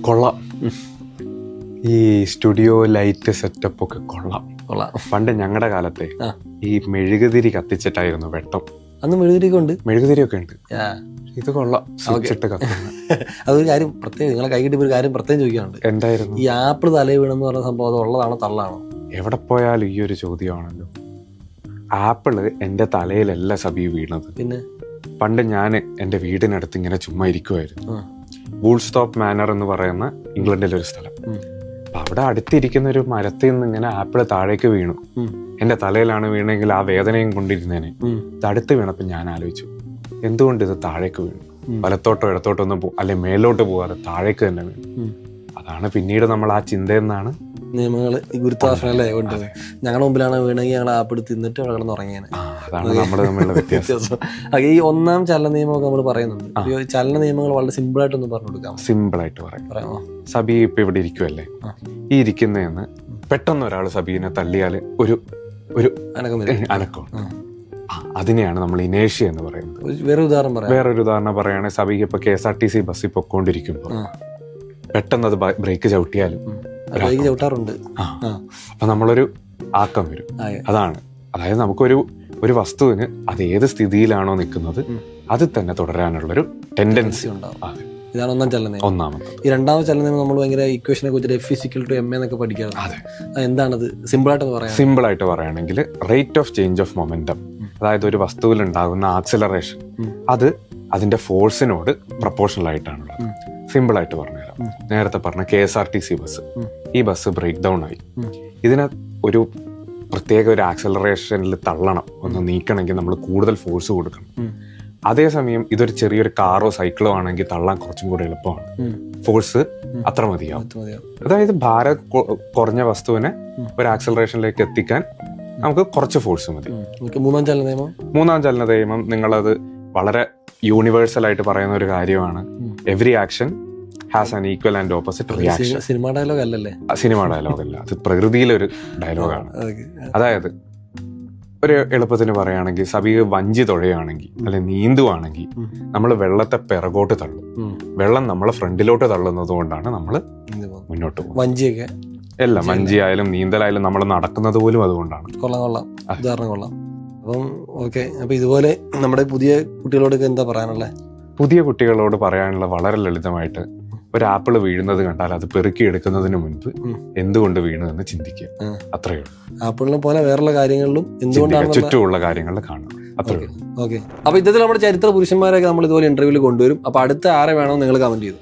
കൊള്ളാം. ഈ studio light setup ഒക്കെ കൊള്ളാം. കൊള്ളാം. പണ്ട് ഞങ്ങളുടെ കാലത്തെ ഈ മെഴുകുതിരി കത്തിച്ചിട്ടായിരുന്നു വെട്ടം. അന്ന് മെഴുകുതിരി ഉണ്ട്. മെഴുകുതിരി ഒക്കെ ഉണ്ട് ഇത് കൊള്ളാം. അതൊരു കാര്യം പ്രത്യേകം നിങ്ങളെ കൈ കിട്ടിയ ഒരു കാര്യം പ്രത്യേകം ചോദിക്കാനുണ്ട്. എന്തായിരുന്നു? ഈ ആപ്പിൾ തലയിൽ വീണെന്ന് പറഞ്ഞ സംഭവം അത് ഉള്ളതാണോ തള്ളാണോ? എവിടെ പോയാലും ഈ ഒരു ചോദ്യമാണല്ലോ. ആപ്പിൾ എന്റെ തലയിലല്ല സബി വീണത്. പിന്നെ? പണ്ട് ഞാൻ എന്റെ വീടിനടുത്ത് ഇങ്ങനെ ചുമ്മാ ഇരിക്കുമായിരുന്നു ആ. സ്റ്റോപ്പ് മാനർ എന്ന് പറയുന്ന ഇംഗ്ലണ്ടിലെ ഒരു സ്ഥലം. അപ്പൊ അവിടെ അടുത്തിരിക്കുന്ന ഒരു മരത്തിൽ നിന്ന് ഇങ്ങനെ ആപ്പിൾ താഴേക്ക് വീണു. എന്റെ തലയിലാണ് വീണെങ്കിൽ ആ വേദനയും കൊണ്ടിരുന്നേനെ. ഇത് അടുത്ത് വീണപ്പോൾ ഞാൻ ആലോചിച്ചു എന്തുകൊണ്ട് ഇത് താഴേക്ക് വീണു? വലത്തോട്ടോ ഇടത്തോട്ടോ ഒന്നും അല്ലെ മേലോട്ട് പോകാതെ താഴേക്ക് തന്നെ വീണു. അതാണ് പിന്നീട് നമ്മൾ ആ ചിന്തയെന്നാണ് നിയമങ്ങൾ ഈ ഗുരുത്വാകർഷണം അല്ലേ കൊണ്ട് ഞങ്ങളുടെ മുമ്പിലാണ് വീണെങ്കിൽ ഞങ്ങൾ ആപ്പ് എടുത്ത് തിന്നിട്ട് അവിടെ കിടന്ന് ഉറങ്ങിയാണ് വ്യത്യാസം. ഈ ഒന്നാം ചലന നിയമമൊക്കെ നമ്മൾ പറയുന്നുണ്ട്. ചലന നിയമങ്ങൾ വളരെ സിമ്പിൾ ആയിട്ട് ഒന്ന് പറഞ്ഞു കൊടുക്കാം. സിമ്പിൾ ആയിട്ട് പറയാം സബി ഇപ്പൊ ഇവിടെ ഇരിക്കുമല്ലേ ഈ ഇരിക്കുന്നതെന്ന് പെട്ടെന്ന് ഒരാൾ സബീനെ തള്ളിയാൽ ഒരു ഒരു അനക്കം അനക്കം അതിനെയാണ് നമ്മൾ ഇനേഷ്യ എന്ന് പറയുന്നത്. വേറെ ഉദാഹരണം പറയാം. വേറൊരു ഉദാഹരണം പറയുകയാണെങ്കിൽ സബിക്ക് ഇപ്പൊ K S R T C ബസ്സിൽ പൊക്കോണ്ടിരിക്കുമ്പോൾ. പെട്ടെന്ന് അത് ബ്രേക്ക് ചവിട്ടിയാലും ബ്രേക്ക് ചവിട്ടാറുണ്ട്. അപ്പൊ നമ്മളൊരു ആക്കം വരും. അതാണ്. അതായത് നമുക്കൊരു ഒരു വസ്തുവിന് അത് ഏത് സ്ഥിതിയിലാണോ നിൽക്കുന്നത് അത് തന്നെ തുടരാനുള്ളൊരു ടെൻഡൻസി ഉണ്ടാവും. ഇതാണ് ഒന്നാം ചലനം. ഒന്നാമത് ഈ രണ്ടാമത്തെ ചലനം നമ്മൾ ഭയങ്കര ഇക്വേഷനെ കുറിച്ച് ഫിസിക്കൽ ടു എം എന്നൊക്കെ പഠിക്കാറുണ്ട്. അതെ. എന്താണത്? സിമ്പിൾ ആയിട്ടൊന്ന് പറയാം സിമ്പിൾ ആയിട്ട് പറയുകയാണെങ്കിൽ rate of change of momentum അതായത് ഒരു വസ്തുവിൽ ഉണ്ടാകുന്ന ആക്സിലറേഷൻ അത് അതിന്റെ ഫോഴ്സിനോട് പ്രപ്പോർഷണൽ ആയിട്ടാണുള്ളത്. സിമ്പിളായിട്ട് പറഞ്ഞു. നേരത്തെ പറഞ്ഞ K S R T C bus. ഈ ബസ് ബ്രേക്ക് ഡൗൺ ആയി. ഇതിന് ഒരു പ്രത്യേക ഒരു ആക്സലറേഷനിൽ തള്ളണം. ഒന്ന് നീക്കണമെങ്കിൽ നമ്മൾ കൂടുതൽ ഫോഴ്സ് കൊടുക്കണം. അതേസമയം ഇതൊരു ചെറിയൊരു കാറോ സൈക്കിളോ ആണെങ്കിൽ തള്ളാൻ കുറച്ചും കൂടെ എളുപ്പമാണ്. ഫോഴ്സ് അത്ര മതിയാവും. അത് മതിയോ? അതായത് ഭാരം കുറഞ്ഞ വസ്തുവിനെ ഒരു ആക്സലറേഷനിലേക്ക് എത്തിക്കാൻ നമുക്ക് കുറച്ച് ഫോഴ്സ് മതി. മൂന്നാം ചലന നിയമം? മൂന്നാം ചലന നിയമം നിങ്ങളത് വളരെ യൂണിവേഴ്സൽ ആയിട്ട് പറയുന്ന ഒരു കാര്യമാണ്. Every action has an equal and opposite reaction cinema dialogue അല്ലല്ലേ? സിനിമ ഡയലോഗ് അല്ല. അത് പ്രകൃതിയിലൊരു ഡയലോഗാണ് അതായത് ഒരു എളുപ്പത്തിന് പറയുകയാണെങ്കിൽ സബി വഞ്ചി തുഴയുകയാണെങ്കിൽ അല്ലെ നീന്തുവാണെങ്കിൽ നമ്മൾ വെള്ളത്തെ പിറകോട്ട് തള്ളും. വെള്ളം നമ്മളെ ഫ്രണ്ടിലോട്ട് തള്ളുന്നത് കൊണ്ടാണ് നമ്മൾ മുന്നോട്ട് പോകുന്നത്. വഞ്ചിയൊക്കെ? അല്ല വഞ്ചിയായാലും നീന്തലായാലും നമ്മൾ നടക്കുന്നത് പോലും അതുകൊണ്ടാണ്. കൊള്ളാം കൊള്ളാം. ഉദാഹരണം കൊള്ളാം. അപ്പം ഓക്കെ. അപ്പൊ ഇതുപോലെ നമ്മുടെ പുതിയ കുട്ടികളോടൊക്കെ എന്താ പറയാനുള്ളത് പുതിയ കുട്ടികളോട് പറയാനുള്ള വളരെ ലളിതമായിട്ട് ഒരു ആപ്പിൾ വീഴുന്നത് കണ്ടാൽ അത് പെറുക്കി എടുക്കുന്നതിന് മുൻപ്. എന്തുകൊണ്ട് വീണു എന്ന് ചിന്തിക്കുക. അത്രയേ ഉള്ളൂ. ആപ്പിളിനെ പോലെ വേറെയുള്ള കാര്യങ്ങളിലും എന്തുകൊണ്ടാണ് ചുറ്റുമുള്ള കാര്യങ്ങളിൽ കാണുക. അത്രയേ ഉള്ളൂ. ഓക്കെ. അപ്പൊ ഇത്തരത്തിൽ നമ്മുടെ ചരിത്ര പുരുഷന്മാരൊക്കെ നമ്മൾ ഇതുപോലെ ഇന്റർവ്യൂവിൽ കൊണ്ടുവരും. അപ്പൊ അടുത്ത ആരെ വേണമെന്ന് നിങ്ങൾ കമന്റ് ചെയ്തു